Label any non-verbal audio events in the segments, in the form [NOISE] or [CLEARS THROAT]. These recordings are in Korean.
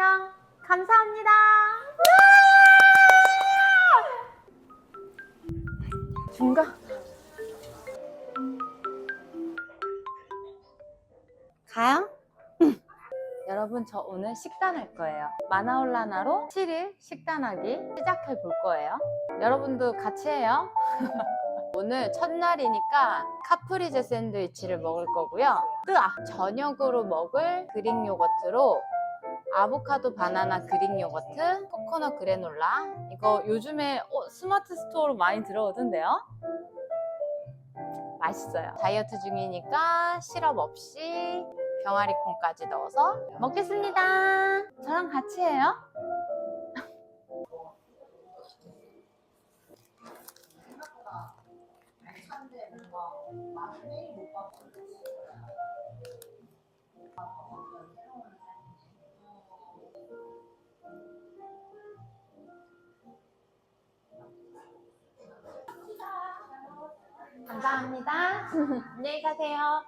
4,000명 감사합니다. 중간. 가요? [LAUGHS] 여러분 저 오늘 식단할 거예요. 마나올라나로 7일 식단하기 시작해 볼 거예요. 여러분도 같이 해요. [LAUGHS] 오늘 첫날이니까 카프리제 샌드위치를 먹을 거고요. 뜨아! 저녁으로 먹을 그릭 요거트로 아보카도 바나나 그릭 요거트, 코코넛 그래놀라. 이거 요즘에 어, 스마트 스토어로 많이 들어오던데요? 맛있어요. 다이어트 중이니까 시럽 없이 병아리 콩까지 넣어서 먹겠습니다. 저랑 같이 해요. 감사합니다. 안녕히 가세요.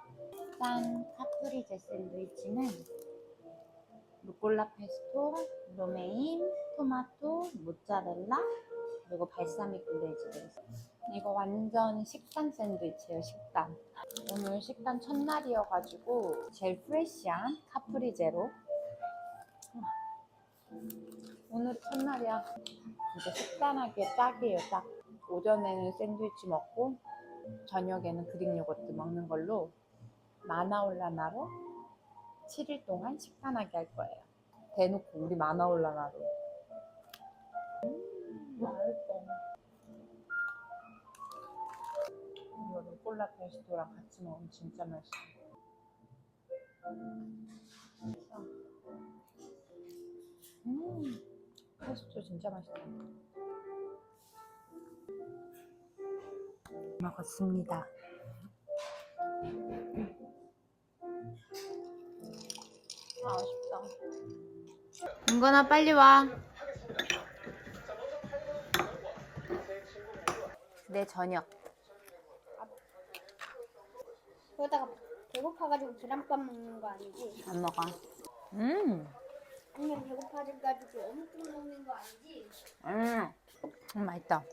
짠, 카프리 제 샌드위치는 루꼴라 페스토, 로메인, 토마토, 모짜렐라, 그리고 발사믹 글레이즈도 있어요. 이거 완전 식단 샌드위치예요, 식단. 오늘 식단 첫날이어가지고 제일 프레쉬한 카프리제로 오늘 첫날이야. 진짜 식단하기에 딱이에요, 딱. 오전에는 샌드위치 먹고 저녁에는 그릭 요거트 먹는 걸로 마나올라나로 7일 동안 식단하게 할 거예요. 대놓고 우리 마나올라나로. 음, 맛있다. 이거는 콜라 페스토랑 같이 먹으면 진짜 맛있어. 음, 페스토 진짜 맛있다. 먹었습니다. 아, 아쉽다. 은건아 빨리 와. 내 저녁. 그러다가 배고파가지고 계란밥 먹는 거 아니지? 안 먹어. 음, 아니면 배고파가지고 엄청 먹는 거 아니지? 음, 음 맛있다.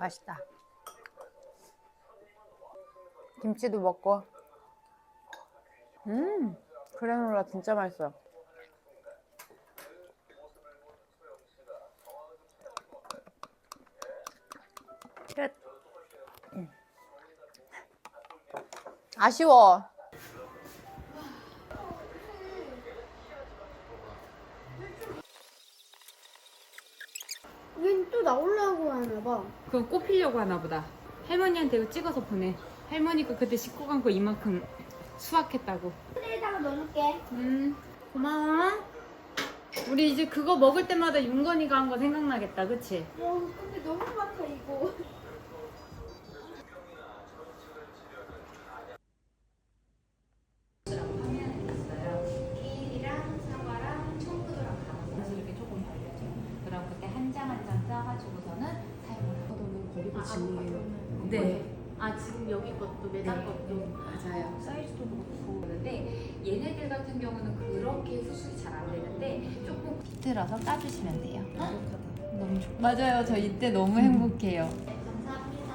맛있다. 김치도 먹고. 음, 그래놀라 진짜 맛있어요. 끝. 음. 아쉬워. 얘는 또 나오려고 하나 봐. 그거 꼽히려고 하나 보다. 할머니한테 이거 찍어서 보내. 할머니가 그때 씻고 간 거 이만큼 수확했다고. 트레에다가 넣어놓을게. 음, 고마워. 우리 이제 그거 먹을 때마다 윤건이가 한 거 생각나겠다, 그치? 와, 근데 너무 많다 이거. 지금 여기 것도 매달 것도 맞아요. 사이즈도 그렇고 그런데 얘네들 같은 경우는 그렇게 후숙이 잘 안 되는데 조금 비틀어서 까주시면 돼요. 너무 좋 맞아요. 저 이때 너무 행복해요. 감사합니다.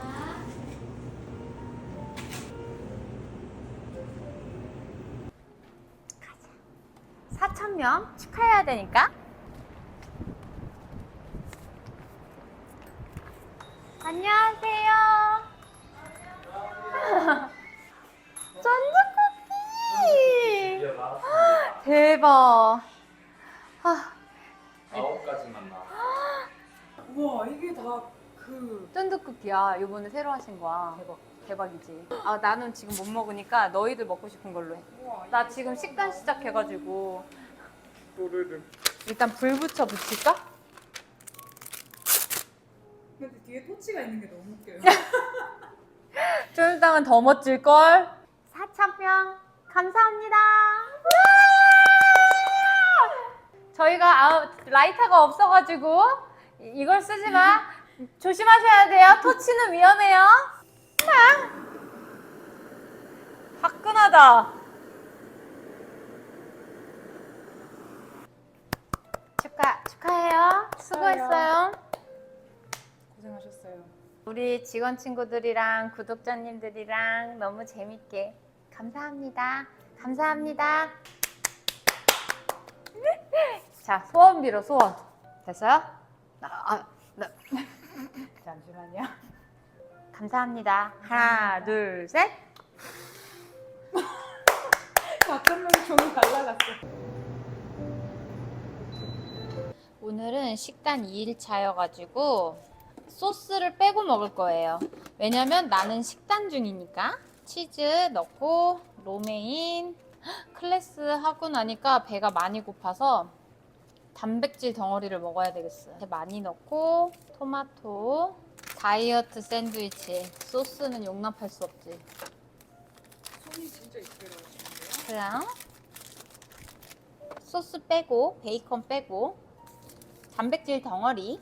사 4,000명 축하해야 되니까. 안녕하세요. [LAUGHS] 전자쿠키! 대박. 아, 아홉 가지만 나. [GASPS] 와 이게 다 그 쫀득쿠키야. 이번에 새로 하신 거야. 대박. 대박이지. 아, 나는 지금 못 먹으니까 너희들 먹고 싶은 걸로 해. 나 지금 식단 시작해가지고. 또르르. 일단 불 붙여 붙일까? 근데 뒤에 토치가 있는 게 너무 웃겨요. [LAUGHS] 좀 이따는 더 멋질걸? 4,000명 감사합니다. 저희가 아, 라이터가 없어가지고 이- 이걸 쓰지 마. 조심하셔야 돼요. 토치는 위험해요. 아! 화끈하다. 축하 축하해요. 수고했어요. 우리 직원 친구들이랑 구독자님들이랑 너무 재밌게 감사합니다. 감사합니다. 자, 소원 빌어, 소원. 됐어요? 나, 아, 나. [LAUGHS] 잠시만요. 감사합니다. 하나, 둘, 셋. [LAUGHS] 가끔은 종이 날라갔어. 오늘은 식단 2일차여가지고 소스를 빼고 먹을 거예요. 왜냐면 나는 식단 중이니까. 치즈 넣고 로메인 클래스 하고 나니까 배가 많이 고파서 단백질 덩어리를 먹어야 되겠어요. 많이 넣고 토마토 다이어트 샌드위치 소스는 용납할 수 없지. 손이 진짜 이쁘게 나오시는데요? 그냥 소스 빼고 베이컨 빼고 단백질 덩어리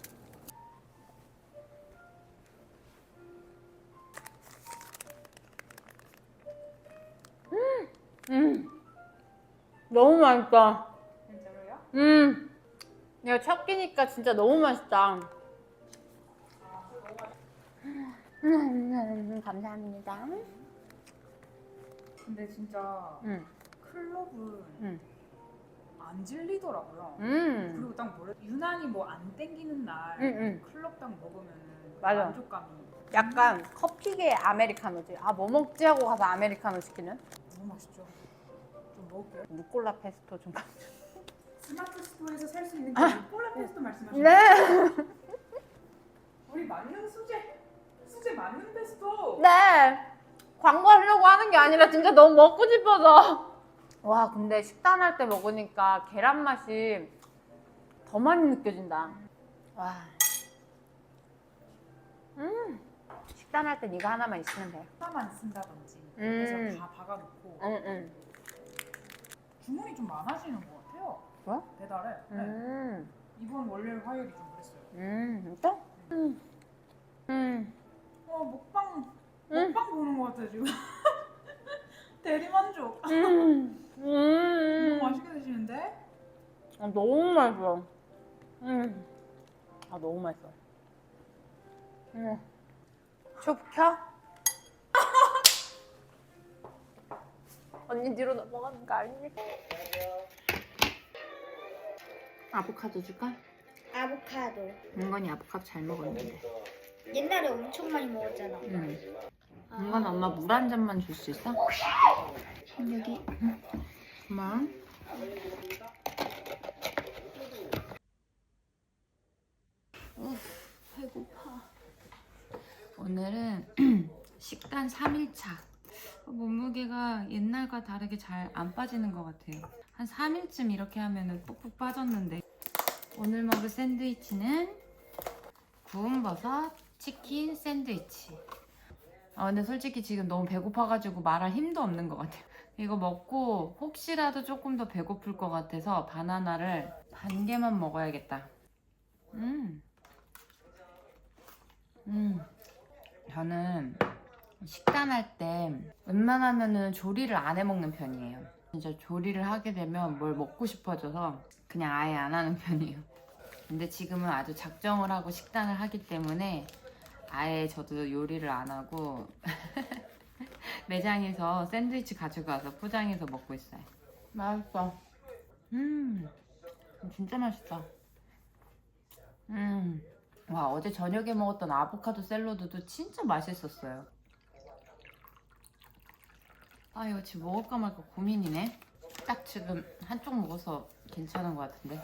음, 음, 너무 맛있다. 진짜로요? 음, 이거 첫 끼니까 진짜 너무 맛있다. 음, 감사합니다. 근데 진짜 음, 클럽은 음. 안 질리더라고요. 음, 그리고 딱 뭐래 유난히 뭐 안 땡기는 날 음, 음. 클럽 딱 먹으면 맞아. 만족감이 약간 커피계 아메리카노지. 아, 뭐 먹지 하고 가서 아메리카노 시키는? 너무 맛있죠. 좀 먹을게요. 루꼴라 페스토 좀. 가- 스마트 스토어에서 살 수 있는 그 콜라 페스토 말씀하시는 네. 거예요? 우리 만능 수제 수제 만능 페스토. 네. 광고하려고 하는 게 아니라 진짜 너무 먹고 싶어서. 와, 근데 식단할 때 먹으니까 계란 맛이 더 많이 느껴진다. 와. 음. 식단할 땐 이거 하나만 있으면 돼. 하나만 쓴다든지 음. 그래서 다 박아놓고 응, 응. 주문이 좀 많아지는 것 같아요. 뭐? 배달에. 네. 음. 이번 월요일 화요일이 좀 그랬어요. 음, 진짜? 음. 음. 어 먹방 음. 먹방 보는 것 같아 지금. [LAUGHS] 대리만족. 음. [LAUGHS] 너무 음. 맛있게 드시는데? 아, 너무 맛있어. 음. 아, 너무 맛있어. 음. 초 켜? 언니 뒤로 넘어가는 거 아니니? 아보카도 줄까? 아보카도. 은건이 아보카도 잘 먹었는데. 옛날에 엄청 많이 먹었잖아. 응. 은건 엄마 물 한 잔만 줄 수 있어? 여기. 응. 고마워. 우, 배고파. 오늘은 [CLEARS THROAT] 식단 3일차. 몸무게가 옛날과 다르게 잘 안 빠지는 것 같아요. 한 3일쯤 이렇게 하면은 푹푹 빠졌는데. 오늘 먹을 샌드위치는 구운 버섯 치킨 샌드위치. 아 근데 솔직히 지금 너무 배고파가지고 말할 힘도 없는 것 같아요. 이거 먹고 혹시라도 조금 더 배고플 것 같아서 바나나를 반 개만 먹어야겠다. 음. 음. 저는 식단할 때 웬만하면은 조리를 안 해 먹는 편이에요. 진짜 조리를 하게 되면 뭘 먹고 싶어져서 그냥 아예 안 하는 [LAUGHS] 편이에요. 근데 지금은 아주 작정을 하고 식단을 하기 때문에 아예 저도 요리를 안 하고 [LAUGHS] 매장에서 샌드위치 가져가서 포장해서 먹고 있어요. 맛있어. 음, 진짜 맛있다. 음, 와 어제 저녁에 먹었던 아보카도 샐러드도 진짜 맛있었어요. 아 이거 지금 먹을까 말까 고민이네. 딱 지금 한쪽 먹어서 괜찮은 것 같은데.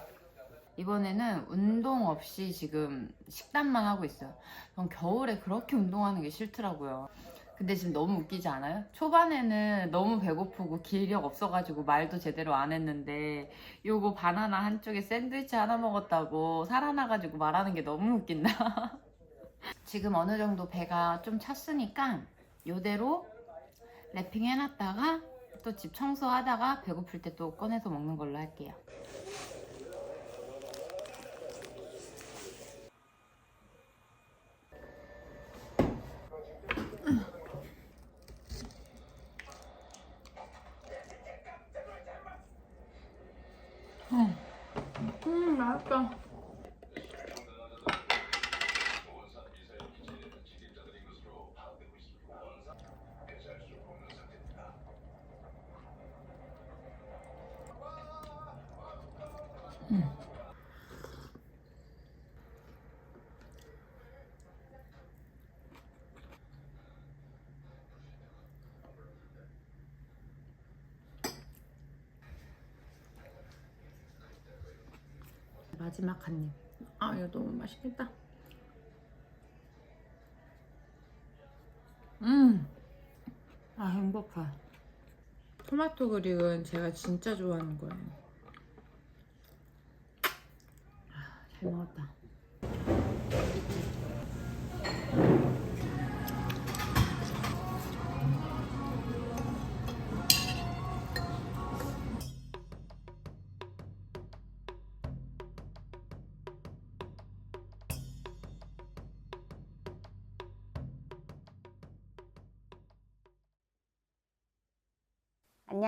이번에는 운동 없이 지금 식단만 하고 있어요. 전 겨울에 그렇게 운동하는 게 싫더라고요. 근데 지금 너무 웃기지 않아요? 초반에는 너무 배고프고 기력 없어가지고 말도 제대로 안 했는데 요거 바나나 한쪽에 샌드위치 하나 먹었다고 살아나가지고 말하는 게 너무 웃긴다. [LAUGHS] 지금 어느 정도 배가 좀 찼으니까 요대로 랩핑 해놨다가 또 집 청소하다가 배고플 때 또 꺼내서 먹는 걸로 할게요. 음, 맛있다. 마지막 한 입. 아 이거 너무 맛있겠다. 음. 아 행복해. 토마토 그릭은 제가 진짜 좋아하는 거예요. 아, 잘 먹었다.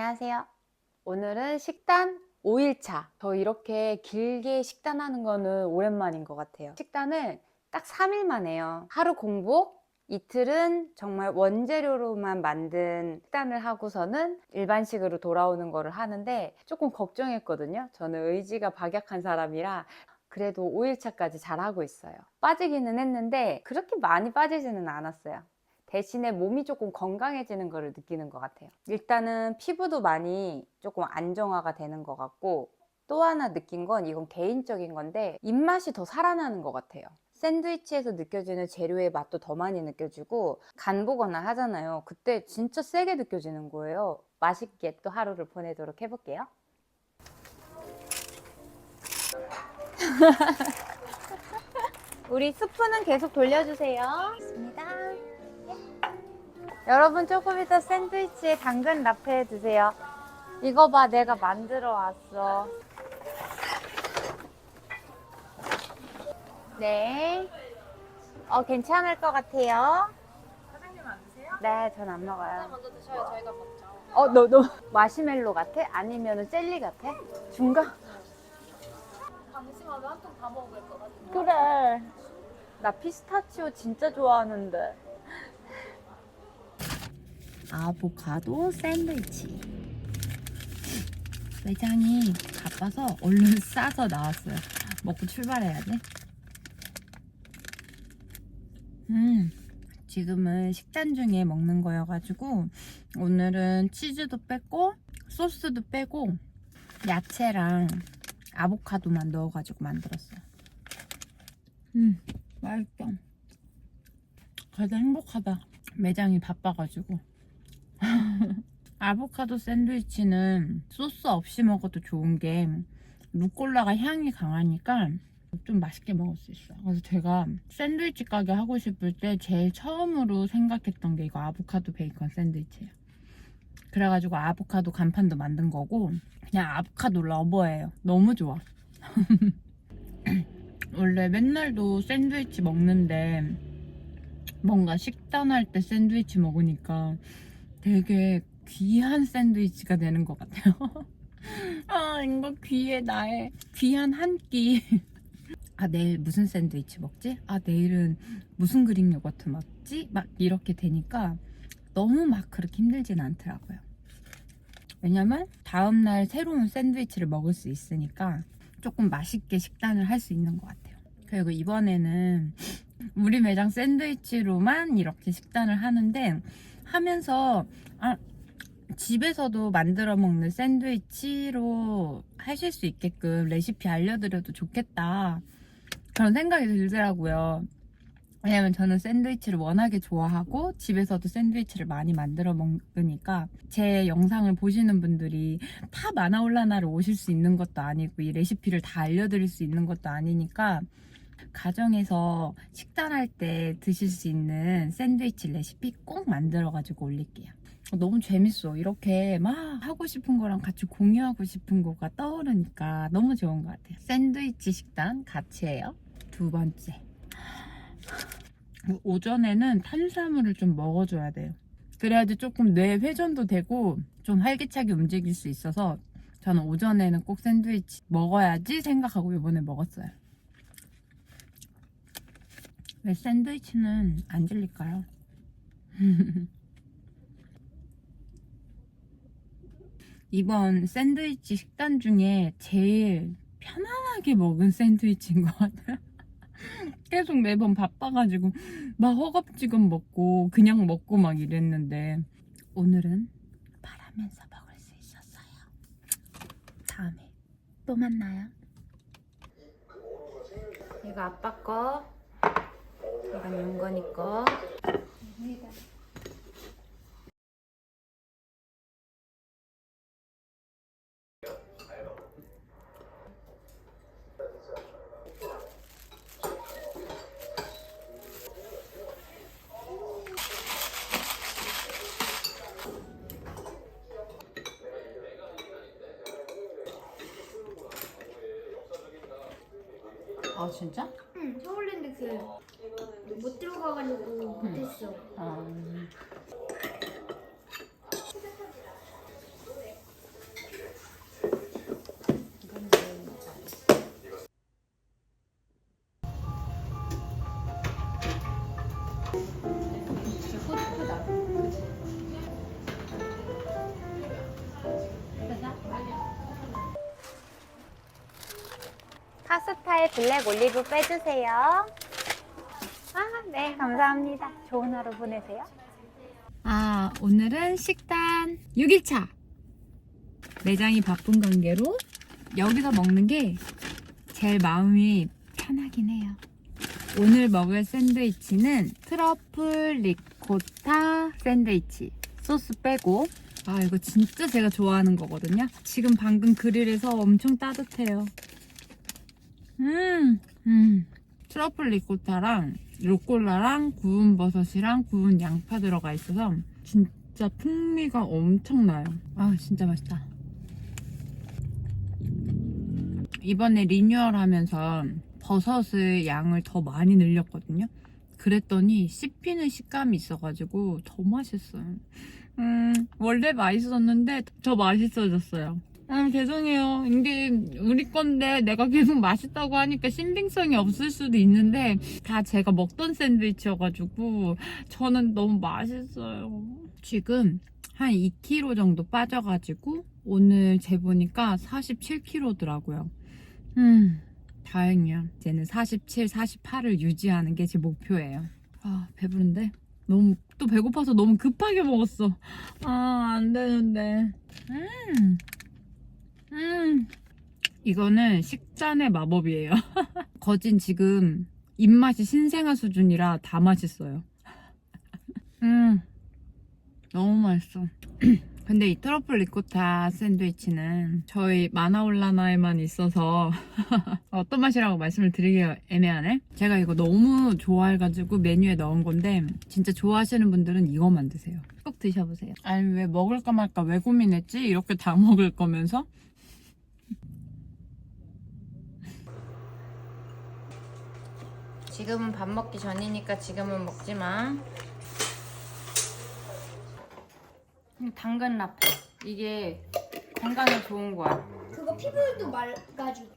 안녕하세요. 오늘은 식단 5일차. 저 이렇게 길게 식단하는 거는 오랜만인 것 같아요. 식단을 딱 3일만 해요. 하루 공복, 이틀은 정말 원재료로만 만든 식단을 하고서는 일반식으로 돌아오는 거를 하는데 조금 걱정했거든요. 저는 의지가 박약한 사람이라 그래도 5일차까지 잘하고 있어요. 빠지기는 했는데 그렇게 많이 빠지지는 않았어요. 대신에 몸이 조금 건강해지는 거를 느끼는 것 같아요. 일단은 피부도 많이 조금 안정화가 되는 것 같고 또 하나 느낀 건 이건 개인적인 건데 입맛이 더 살아나는 것 같아요. 샌드위치에서 느껴지는 재료의 맛도 더 많이 느껴지고 간 보거나 하잖아요. 그때 진짜 세게 느껴지는 거예요. 맛있게 또 하루를 보내도록 해볼게요. [LAUGHS] 우리 스프는 계속 돌려주세요. 있습니다. 여러분 조금 이따 샌드위치에 당근 라페 드세요. 이거 봐, 내가 만들어 왔어. 네. 어, 괜찮을 것 같아요. 사장님 안 드세요? 네, 전 안 먹어요. 먼저 드셔요. 저희가 먹죠. 어, 너, 너 마시멜로 같아? 아니면 젤리 같아? 중간? 방심하면 한 통 다 먹을 것 같아요. 그래. 나 피스타치오 진짜 좋아하는데. 아보카도 샌드위치. 매장이 바빠서 얼른 [LAUGHS] 싸서 나왔어요. 먹고 출발해야지. 음, 지금은 식단 중에 먹는 거여가지고 오늘은 치즈도 뺐고 소스도 빼고 야채랑 아보카도만 넣어가지고 만들었어요. 음, 맛있다. 그래도 행복하다. 매장이 바빠가지고. [LAUGHS] 아보카도 샌드위치는 소스 없이 먹어도 좋은 게 루꼴라가 향이 강하니까 좀 맛있게 먹을 수 있어. 그래서 제가 샌드위치 가게 하고 싶을 때 제일 처음으로 생각했던 게 이거 아보카도 베이컨 샌드위치예요. 그래가지고 아보카도 간판도 만든 거고 그냥 아보카도 러버예요. 너무 좋아. [LAUGHS] 원래 맨날도 샌드위치 먹는데 뭔가 식단할 때 샌드위치 먹으니까 되게 귀한 샌드위치가 되는 것 같아요. [LAUGHS] 아, 이거 귀에 나의 귀한 한 끼. [LAUGHS] 아, 내일 무슨 샌드위치 먹지? 아, 내일은 무슨 그릭 요거트 먹지? 막 이렇게 되니까 너무 막 그렇게 힘들진 않더라고요. 왜냐면 다음날 새로운 샌드위치를 먹을 수 있으니까 조금 맛있게 식단을 할 수 있는 것 같아요. 그리고 이번에는 우리 매장 샌드위치로만 이렇게 식단을 하는데 하면서 아, 집에서도 만들어 먹는 샌드위치로 하실 수 있게끔 레시피 알려드려도 좋겠다. 그런 생각이 들더라고요. 왜냐면 저는 샌드위치를 워낙에 좋아하고 집에서도 샌드위치를 많이 만들어 먹으니까 제 영상을 보시는 분들이 다 마나올라나를 오실 수 있는 것도 아니고 이 레시피를 다 알려드릴 수 있는 것도 아니니까 가정에서 식단할 때 드실 수 있는 샌드위치 레시피 꼭 만들어 가지고 올릴게요. 너무 재밌어. 이렇게 막 하고 싶은 거랑 같이 공유하고 싶은 거가 떠오르니까 너무 좋은 것 같아요. 샌드위치 식단 같이 해요. 두 번째. 오전에는 탄수화물을 좀 먹어줘야 돼요. 그래야지 조금 뇌 회전도 되고 좀 활기차게 움직일 수 있어서 저는 오전에는 꼭 샌드위치 먹어야지 생각하고 이번에 먹었어요. 왜 샌드위치는 안 질릴까요? [LAUGHS] 이번 샌드위치 식단 중에 제일 편안하게 먹은 샌드위치인 것 같아요. [LAUGHS] 계속 매번 바빠가지고 막 허겁지겁 먹고 그냥 먹고 막 이랬는데 오늘은 바라면서 먹을 수 있었어요. 다음에 또 만나요. 이거 아빠 거, 이건 거. 아 진짜? 응, 서울랜드 그 못 들어가가지고 못했어. 아. 파스타에 블랙 올리브 빼주세요. 아, 네, 감사합니다. 좋은 하루 보내세요. 아, 오늘은 식단 6일차. 매장이 바쁜 관계로 여기서 먹는 게 제일 마음이 편하긴 해요. 오늘 먹을 샌드위치는 트러플 리코타 샌드위치. 소스 빼고. 아, 이거 진짜 제가 좋아하는 거거든요. 지금 방금 그릴에서 엄청 따뜻해요. 음, 음. 트러플 리코타랑 루꼴라랑 구운 버섯이랑 구운 양파 들어가 있어서 진짜 풍미가 엄청나요. 아 진짜 맛있다. 이번에 리뉴얼 하면서 버섯의 양을 더 많이 늘렸거든요. 그랬더니 씹히는 식감이 있어가지고 더 맛있어요. 음, 원래 맛있었는데 더 맛있어졌어요. 아, 죄송해요. 이게 우리 건데 내가 계속 맛있다고 하니까 신빙성이 없을 수도 있는데 다 제가 먹던 샌드위치여가지고 저는 너무 맛있어요. 지금 한 2kg 정도 빠져가지고 오늘 재보니까 47kg더라고요. 음, 다행이야. 이제는 47, 48을 유지하는 게 제 목표예요. 아, 배부른데? 너무, 또 배고파서 너무 급하게 먹었어. 아, 안 되는데. 음. 음. 이거는 식단의 마법이에요. [LAUGHS] 거진 지금 입맛이 신생아 수준이라 다 맛있어요. [LAUGHS] 음. 너무 맛있어. [CLEARS THROAT] 근데 이 트러플 리코타 샌드위치는 저희 마나올라나에만 있어서 [LAUGHS] 어떤 맛이라고 말씀을 드리기가 애매하네. 제가 이거 너무 좋아해가지고 메뉴에 넣은 건데 진짜 좋아하시는 분들은 이거 만 드세요. 꼭 드셔보세요. 아니 왜 먹을까 말까 왜 고민했지? 이렇게 다 먹을 거면서 지금은 밥 먹기 전이니까 지금은 먹지 마. 당근 라페. 이게 건강에 좋은 거야. 그거 피부도 맑아지고.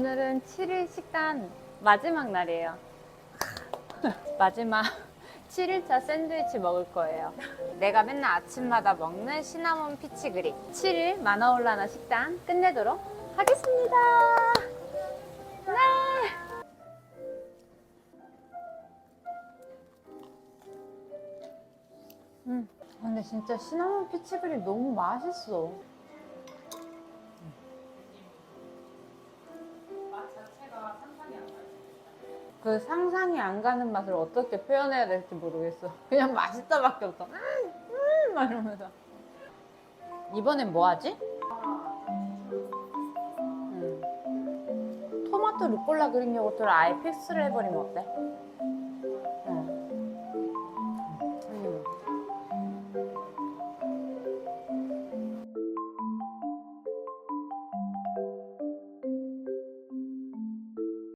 오늘은 7일 식단 마지막 날이에요. 마지막 [LAUGHS] 7일차 샌드위치 먹을 거예요. 내가 맨날 아침마다 먹는 시나몬 피치 그릭. 7일 마나올라나 식단 끝내도록 하겠습니다. 네! 음, 근데 진짜 시나몬 피치 그릭 너무 맛있어. 그 상상이 안 가는 맛을 어떻게 표현해야 될지 모르겠어. 그냥 맛있다밖에 없어. 음, 음, 막 이러면서. 이번엔 뭐 하지? 음. 토마토 루꼴라 그릭 요거트를 아예 픽스를 해버리면 어때?